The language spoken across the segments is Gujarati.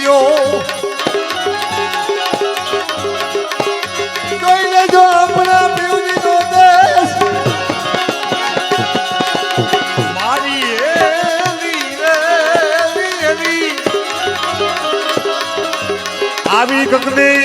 લ્યો જોઈ લેજો આપણા આવી કકડી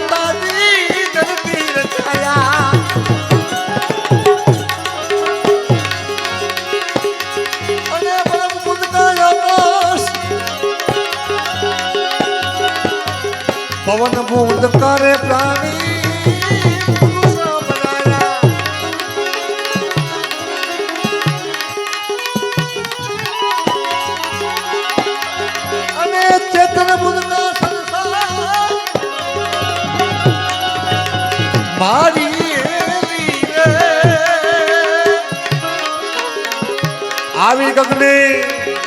માતાજી ધરતી રચાયા પવન બુંદ કરે પ્રાણી અને ચેતન બુંદ জগৎ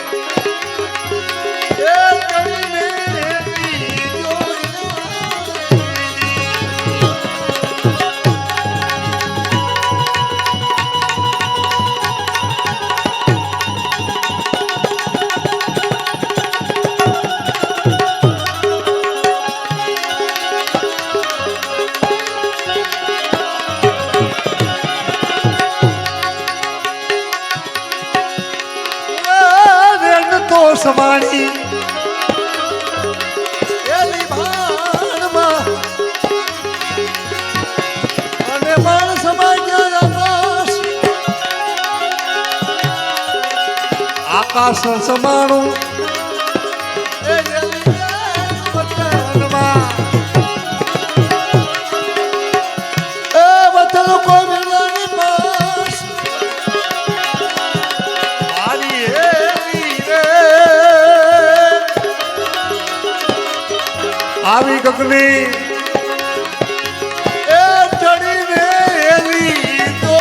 સમાણી અને માણ સમાજ આકાશ સમાણું. દુખની એ ચડીને એવી તો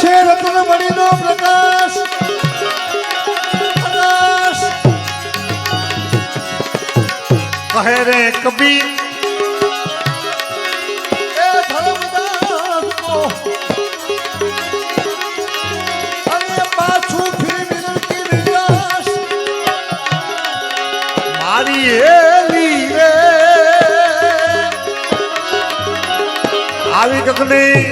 છે રત્નમણી નો પ્રકાશ. પ્રકાશ. કહે રે કબીર. મારી એલી રે. આવી કકડી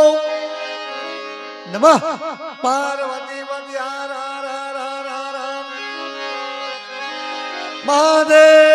નમઃ. પાર્વતી હર હર હર હર હર. મહાદેવ.